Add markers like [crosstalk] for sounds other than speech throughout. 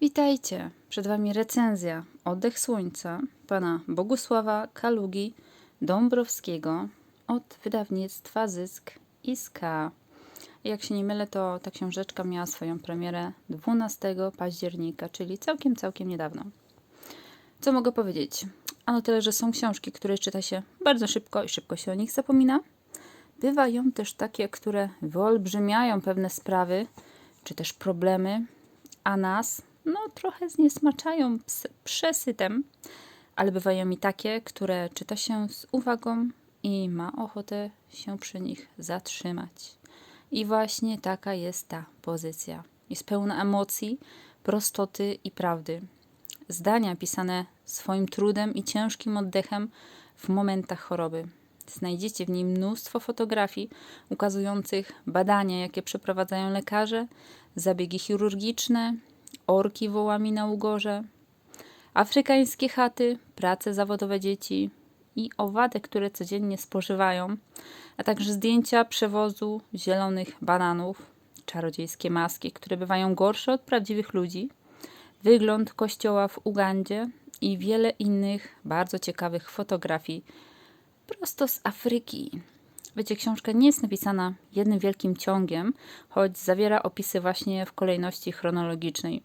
Witajcie! Przed Wami recenzja Oddech Słońca pana Bogusława Kalugi Dąbrowskiego od wydawnictwa Zysk i Ska. Jak się nie mylę, to ta książeczka miała swoją premierę 12 października, czyli całkiem, całkiem niedawno. Co mogę powiedzieć? Ano tyle, że są książki, które czyta się bardzo szybko i szybko się o nich zapomina. Bywają też takie, które wyolbrzymiają pewne sprawy, czy też problemy, a nas no trochę zniesmaczają przesytem, ale bywają i takie, które czyta się z uwagą i ma ochotę się przy nich zatrzymać. I właśnie taka jest ta pozycja. Jest pełna emocji, prostoty i prawdy. Zdania pisane swoim trudem i ciężkim oddechem w momentach choroby. Znajdziecie w niej mnóstwo fotografii ukazujących badania, jakie przeprowadzają lekarze, zabiegi chirurgiczne, orki wołami na ugorze, afrykańskie chaty, prace zawodowe dzieci i owady, które codziennie spożywają, a także zdjęcia przewozu zielonych bananów, czarodziejskie maski, które bywają gorsze od prawdziwych ludzi, wygląd kościoła w Ugandzie i wiele innych bardzo ciekawych fotografii prosto z Afryki. Wiecie, książka nie jest napisana jednym wielkim ciągiem, choć zawiera opisy właśnie w kolejności chronologicznej.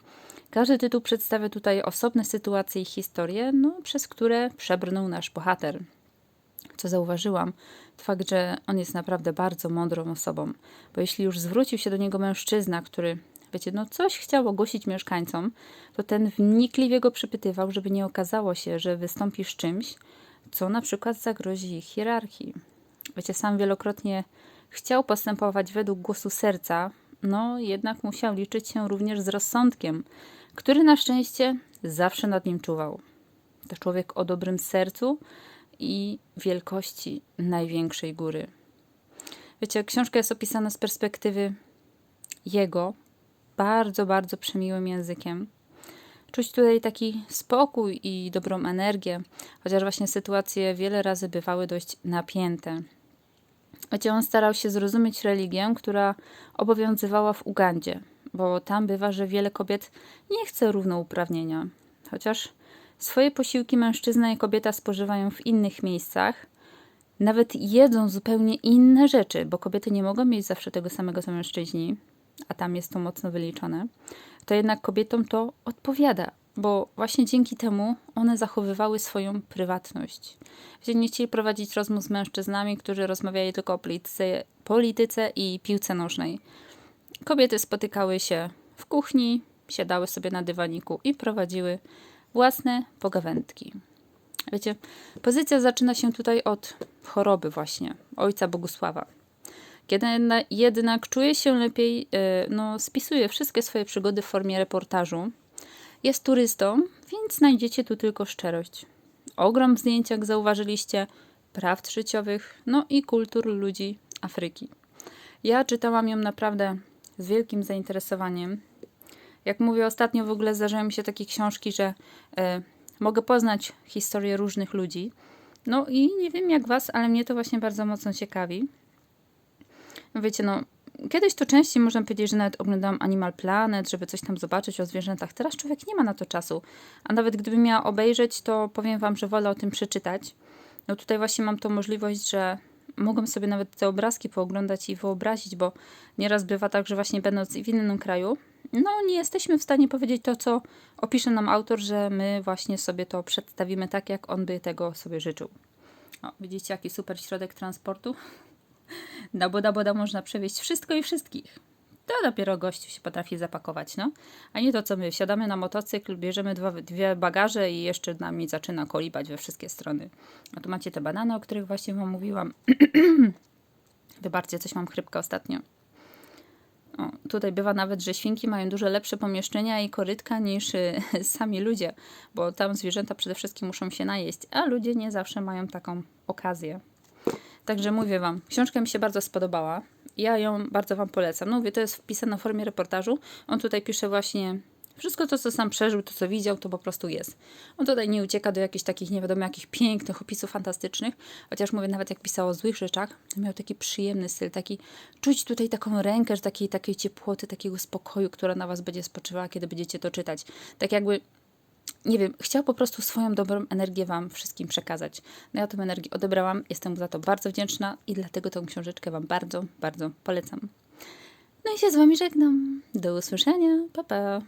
Każdy tytuł przedstawia tutaj osobne sytuacje i historie, no, przez które przebrnął nasz bohater. Co zauważyłam, to fakt, że on jest naprawdę bardzo mądrą osobą, bo jeśli już zwrócił się do niego mężczyzna, który, wiecie, no coś chciał ogłosić mieszkańcom, to ten wnikliwie go przypytywał, żeby nie okazało się, że wystąpi czymś, co na przykład zagrozi ich hierarchii. Wiecie, sam wielokrotnie chciał postępować według głosu serca, no jednak musiał liczyć się również z rozsądkiem, który na szczęście zawsze nad nim czuwał. To człowiek o dobrym sercu i wielkości największej góry. Wiecie, książka jest opisana z perspektywy jego, bardzo, bardzo przemiłym językiem. Czuć tutaj taki spokój i dobrą energię, chociaż właśnie sytuacje wiele razy bywały dość napięte. Wiecie, on starał się zrozumieć religię, która obowiązywała w Ugandzie, bo tam bywa, że wiele kobiet nie chce równouprawnienia. Chociaż swoje posiłki mężczyzna i kobieta spożywają w innych miejscach, nawet jedzą zupełnie inne rzeczy, bo kobiety nie mogą mieć zawsze tego samego co mężczyźni, a tam jest to mocno wyliczone, to jednak kobietom to odpowiada, bo właśnie dzięki temu one zachowywały swoją prywatność. Wiecie, nie chcieli prowadzić rozmów z mężczyznami, którzy rozmawiali tylko o polityce, polityce i piłce nożnej. Kobiety spotykały się w kuchni, siadały sobie na dywaniku i prowadziły własne pogawędki. Wiecie, pozycja zaczyna się tutaj od choroby właśnie, ojca Bogusława. Kiedy na- jednak czuje się lepiej, e, no, spisuje wszystkie swoje przygody w formie reportażu. Jest turystą, więc znajdziecie tu tylko szczerość. Ogrom zdjęć, jak zauważyliście, prawd życiowych, no i kultur ludzi Afryki. Ja czytałam ją naprawdę z wielkim zainteresowaniem. Jak mówię, ostatnio w ogóle zdarzają mi się takie książki, że e, mogę poznać historię różnych ludzi. No i nie wiem jak was, ale mnie to właśnie bardzo mocno ciekawi. Wiecie, no, kiedyś to częściej można powiedzieć, że nawet oglądałam Animal Planet, żeby coś tam zobaczyć o zwierzętach. Teraz człowiek nie ma na to czasu. A nawet gdybym miała obejrzeć, to powiem wam, że wolę o tym przeczytać. No tutaj właśnie mam tą możliwość, że mogę sobie nawet te obrazki pooglądać i wyobrazić, bo nieraz bywa tak, że właśnie będąc w innym kraju, no nie jesteśmy w stanie powiedzieć to, co opisze nam autor, że my właśnie sobie to przedstawimy tak, jak on by tego sobie życzył. O, widzicie, jaki super środek transportu? Na boda boda można przewieźć wszystko i wszystkich. To dopiero gościu się potrafi zapakować, no. A nie to, co my wsiadamy na motocykl, bierzemy dwa, dwie bagaże i jeszcze nami zaczyna kolibać we wszystkie strony. A tu macie te banany, o których właśnie wam mówiłam. [clears throat] Wybaczcie, coś mam chrypkę ostatnio. O, tutaj bywa nawet, że świnki mają dużo lepsze pomieszczenia i korytka niż y, [laughs] sami ludzie, bo tam zwierzęta przede wszystkim muszą się najeść, a ludzie nie zawsze mają taką okazję. Także mówię Wam, książka mi się bardzo spodobała. Ja ją bardzo Wam polecam. No mówię, to jest wpisane w formie reportażu. On tutaj pisze właśnie Wszystko to, co sam przeżył, to, co widział, to po prostu jest. On tutaj nie ucieka do jakichś takich, nie wiadomo, jakich pięknych opisów fantastycznych, chociaż mówię, nawet jak pisał o złych rzeczach, to miał taki przyjemny styl, taki, czuć tutaj taką rękę, takiej, takiej ciepłoty, takiego spokoju, która na was będzie spoczywała, kiedy będziecie to czytać. Tak jakby nie wiem, chciał po prostu swoją dobrą energię Wam wszystkim przekazać. No ja tę energię odebrałam, jestem mu za to bardzo wdzięczna i dlatego tę książeczkę Wam bardzo, bardzo polecam. No i się z Wami żegnam. Do usłyszenia. Pa, pa.